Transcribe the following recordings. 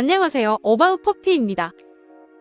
안녕하세요. 어바웃 퍼피입니다.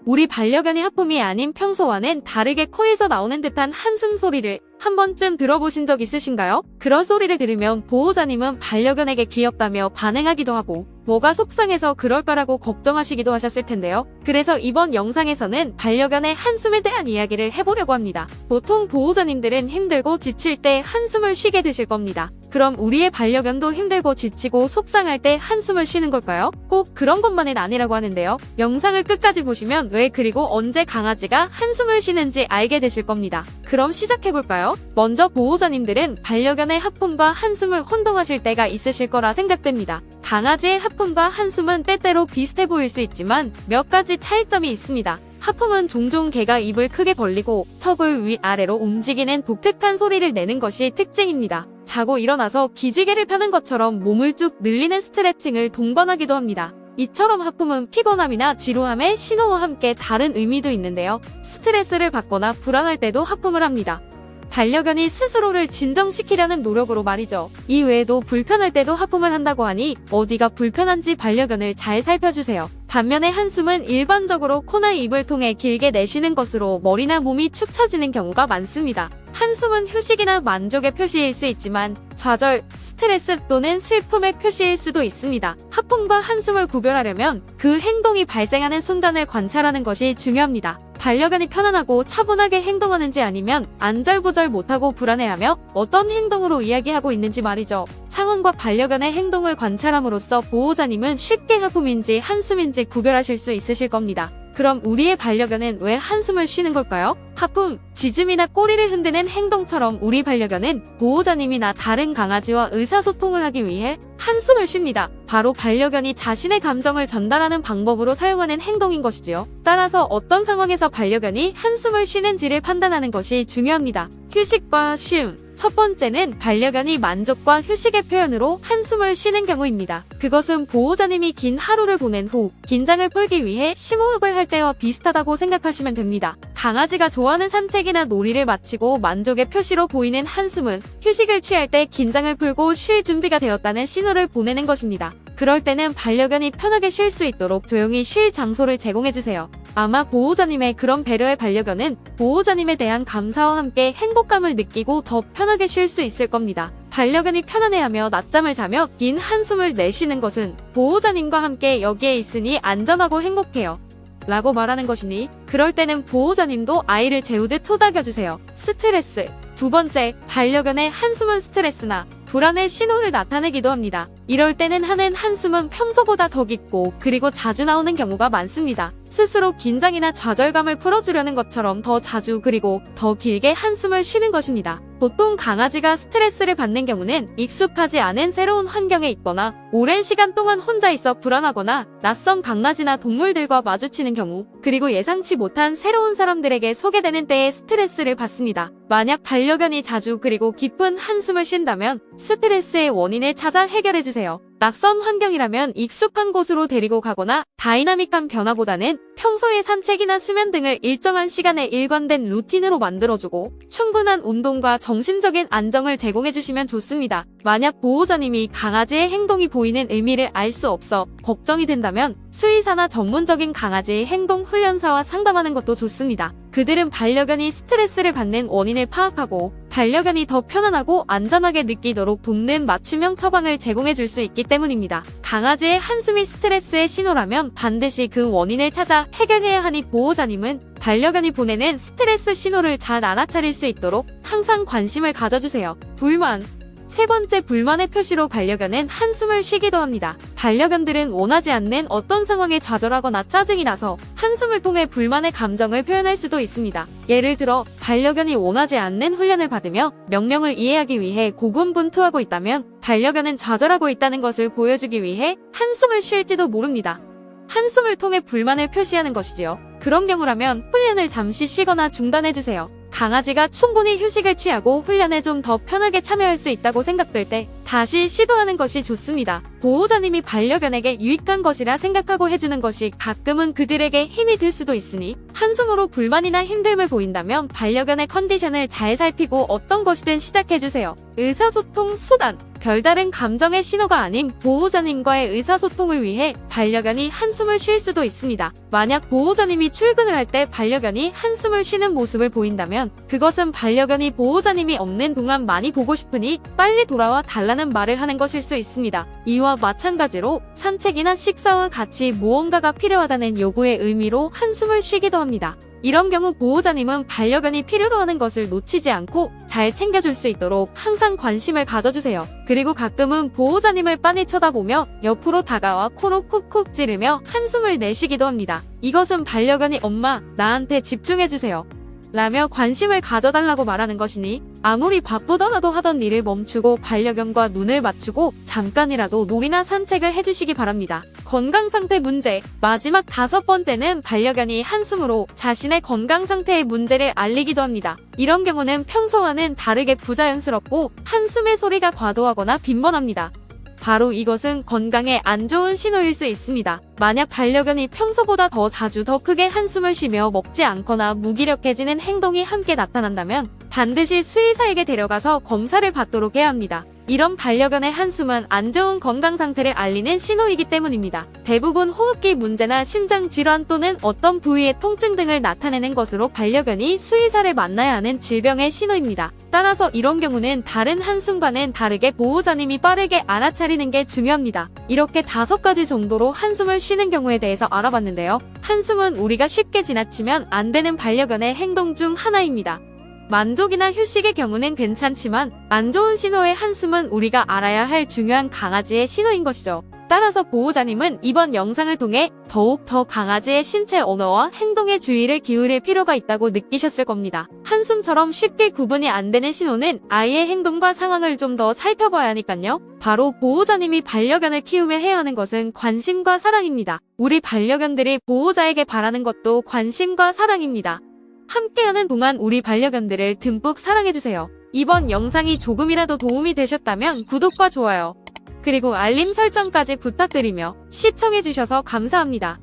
우리 반려견이 하품이 아닌 평소와는 다르게 코에서 나오는 듯한 한숨 소리를 한 번쯤 들어보신 적 있으신가요? 그런 소리를 들으면 보호자님은 반려견에게 귀엽다며 반응하기도 하고 뭐가 속상해서 그럴 거라고 걱정하시기도 하셨을 텐데요. 그래서 이번 영상에서는 반려견의 한숨에 대한 이야기를 해보려고 합니다. 보통 보호자님들은 힘들고 지칠 때 한숨을 쉬게 되실 겁니다. 그럼 우리의 반려견도 힘들고 지치고 속상할 때 한숨을 쉬는 걸까요? 꼭 그런 것만은 아니라고 하는데요. 영상을 끝까지 보시면 왜 그리고 언제 강아지가 한숨을 쉬는지 알게 되실 겁니다. 그럼 시작해볼까요? 먼저 보호자님들은 반려견의 하품과 한숨을 혼동하실 때가 있으실 거라 생각됩니다. 강아지의 하품과 한숨은 때때로 비슷해 보일 수 있지만 몇 가지 차이점이 있습니다. 하품은 종종 개가 입을 크게 벌리고 턱을 위아래로 움직이는 독특한 소리를 내는 것이 특징입니다. 자고 일어나서 기지개를 펴는 것처럼 몸을 쭉 늘리는 스트레칭을 동반하기도 합니다. 이처럼 하품은 피곤함이나 지루함의 신호와 함께 다른 의미도 있는데요. 스트레스를 받거나 불안할 때도 하품을 합니다. 반려견이 스스로를 진정시키려는 노력으로 말이죠. 이 외에도 불편할 때도 하품을 한다고 하니 어디가 불편한지 반려견을 잘 살펴주세요. 반면에 한숨은 일반적으로 코나 입을 통해 길게 내쉬는 것으로 머리나 몸이 축 처지는 경우가 많습니다. 한숨은 휴식이나 만족의 표시일 수 있지만 좌절, 스트레스 또는 슬픔의 표시일 수도 있습니다. 하품과 한숨을 구별하려면 그 행동이 발생하는 순간을 관찰하는 것이 중요합니다. 반려견이 편안하고 차분하게 행동하는지 아니면 안절부절 못하고 불안해하며 어떤 행동으로 이야기하고 있는지 말이죠. 상황과 반려견의 행동을 관찰함으로써 보호자님은 쉽게 하품인지 한숨인지 구별하실 수 있으실 겁니다. 그럼 우리의 반려견은 왜 한숨을 쉬는 걸까요? 하품, 짖음이나 꼬리를 흔드는 행동처럼 우리 반려견은 보호자님이나 다른 강아지와 의사소통을 하기 위해 한숨을 쉽니다. 바로 반려견이 자신의 감정을 전달하는 방법으로 사용하는 행동인 것이지요. 따라서 어떤 상황에서 반려견이 한숨을 쉬는지를 판단하는 것이 중요합니다. 휴식과 쉼. 첫 번째는 반려견이 만족과 휴식의 표현으로 한숨을 쉬는 경우입니다. 그것은 보호자님이 긴 하루를 보낸 후 긴장을 풀기 위해 심호흡을 할 때와 비슷하다고 생각하시면 됩니다. 강아지가 좋아하는 산책이나 놀이를 마치고 만족의 표시로 보이는 한숨은 휴식을 취할 때 긴장을 풀고 쉴 준비가 되었다는 신호를 보내는 것입니다. 그럴 때는 반려견이 편하게 쉴 수 있도록 조용히 쉴 장소를 제공해주세요. 아마 보호자님의 그런 배려의 반려견은 보호자님에 대한 감사와 함께 행복감을 느끼고 더 편하게 쉴 수 있을 겁니다. 반려견이 편안해하며 낮잠을 자며 긴 한숨을 내쉬는 것은 보호자님과 함께 여기에 있으니 안전하고 행복해요. 라고 말하는 것이니 그럴 때는 보호자님도 아이를 재우듯 토닥여주세요. 스트레스 두 번째, 반려견의 한숨은 스트레스나 불안의 신호를 나타내기도 합니다. 이럴 때는 하는 한숨은 평소보다 더 깊고 그리고 자주 나오는 경우가 많습니다. 스스로 긴장이나 좌절감을 풀어주려는 것처럼 더 자주 그리고 더 길게 한숨을 쉬는 것입니다. 보통 강아지가 스트레스를 받는 경우는 익숙하지 않은 새로운 환경에 있거나 오랜 시간 동안 혼자 있어 불안하거나 낯선 강아지나 동물들과 마주치는 경우 그리고 예상치 못한 새로운 사람들에게 소개되는 때에 스트레스를 받습니다. 만약 반려견이 자주 그리고 깊은 한숨을 쉰다면 스트레스의 원인을 찾아 해결 해주세요. 낯선 환경이라면 익숙한 곳으로 데리고 가거나 다이나믹한 변화보다는 평소의 산책이나 수면 등을 일정한 시간에 일관된 루틴으로 만들어주고 충분한 운동과 정신적인 안정을 제공해주시면 좋습니다. 만약 보호자님이 강아지의 행동이 보이는 의미를 알 수 없어 걱정이 된다면 수의사나 전문적인 강아지 행동 훈련사와 상담하는 것도 좋습니다. 그들은 반려견이 스트레스를 받는 원인을 파악하고 반려견이 더 편안하고 안전하게 느끼도록 돕는 맞춤형 처방을 제공해 줄 수 있기 때문입니다. 강아지의 한숨이 스트레스의 신호라면 반드시 그 원인을 찾아 해결해야 하니 보호자님은 반려견이 보내는 스트레스 신호를 잘 알아차릴 수 있도록 항상 관심을 가져주세요. 불만 세 번째 불만의 표시로 반려견은 한숨을 쉬기도 합니다. 반려견들은 원하지 않는 어떤 상황에 좌절하거나 짜증이 나서 한숨을 통해 불만의 감정을 표현할 수도 있습니다. 예를 들어 반려견이 원하지 않는 훈련을 받으며 명령을 이해하기 위해 고군분투하고 있다면 반려견은 좌절하고 있다는 것을 보여주기 위해 한숨을 쉴지도 모릅니다. 한숨을 통해 불만을 표시하는 것이지요. 그런 경우라면 훈련을 잠시 쉬거나 중단해주세요. 강아지가 충분히 휴식을 취하고 훈련에 좀 더 편하게 참여할 수 있다고 생각될 때 다시 시도하는 것이 좋습니다. 보호자님이 반려견에게 유익한 것이라 생각하고 해주는 것이 가끔은 그들에게 힘이 들 수도 있으니 한숨으로 불만이나 힘듦을 보인다면 반려견의 컨디션을 잘 살피고 어떤 것이든 시작해주세요. 의사소통 수단 별다른 감정의 신호가 아닌 보호자님과의 의사소통을 위해 반려견이 한숨을 쉴 수도 있습니다. 만약 보호자님이 출근을 할 때 반려견이 한숨을 쉬는 모습을 보인다면 그것은 반려견이 보호자님이 없는 동안 많이 보고 싶으니 빨리 돌아와 달라는 말을 하는 것일 수 있습니다. 이와 마찬가지로 산책이나 식사 와 같이 무언가가 필요하다는 요구의 의미로 한숨을 쉬기도 합니다. 이런 경우 보호자님은 반려견이 필요로 하는 것을 놓치지 않고 잘 챙겨줄 수 있도록 항상 관심을 가져주세요. 그리고 가끔은 보호자님을 빤히 쳐다보며 옆으로 다가와 코로 쿡쿡 찌르며 한숨을 내쉬기도 합니다. 이것은 반려견이 엄마, 나한테 집중해주세요. 라며 관심을 가져달라고 말하는 것이니 아무리 바쁘더라도 하던 일을 멈추고 반려견과 눈을 맞추고 잠깐이라도 놀이나 산책을 해주시기 바랍니다. 건강 상태 문제 마지막 다섯 번째는 반려견이 한숨으로 자신의 건강 상태의 문제를 알리기도 합니다. 이런 경우는 평소와는 다르게 부자연스럽고 한숨의 소리가 과도하거나 빈번합니다. 바로 이것은 건강에 안 좋은 신호일 수 있습니다. 만약 반려견이 평소보다 더 자주 더 크게 한숨을 쉬며 먹지 않거나 무기력해지는 행동이 함께 나타난다면 반드시 수의사에게 데려가서 검사를 받도록 해야 합니다. 이런 반려견의 한숨은 안 좋은 건강 상태를 알리는 신호이기 때문입니다. 대부분 호흡기 문제나 심장 질환 또는 어떤 부위의 통증 등을 나타내는 것으로 반려견이 수의사를 만나야 하는 질병의 신호입니다. 따라서 이런 경우는 다른 한숨과는 다르게 보호자님이 빠르게 알아차리는 게 중요합니다. 이렇게 다섯 가지 정도로 한숨을 쉬는 경우에 대해서 알아봤는데요. 한숨은 우리가 쉽게 지나치면 안 되는 반려견의 행동 중 하나입니다. 만족이나 휴식의 경우는 괜찮지만 안 좋은 신호의 한숨은 우리가 알아야 할 중요한 강아지의 신호인 것이죠. 따라서 보호자님은 이번 영상을 통해 더욱 더 강아지의 신체 언어와 행동에 주의를 기울일 필요가 있다고 느끼셨을 겁니다. 한숨처럼 쉽게 구분이 안 되는 신호는 아이의 행동과 상황을 좀 더 살펴봐야 하니까요. 바로 보호자님이 반려견을 키우며 해야 하는 것은 관심과 사랑입니다. 우리 반려견들이 보호자에게 바라는 것도 관심과 사랑입니다. 함께하는 동안 우리 반려견들을 듬뿍 사랑해주세요. 이번 영상이 조금이라도 도움이 되셨다면 구독과 좋아요, 그리고 알림 설정까지 부탁드리며 시청해주셔서 감사합니다.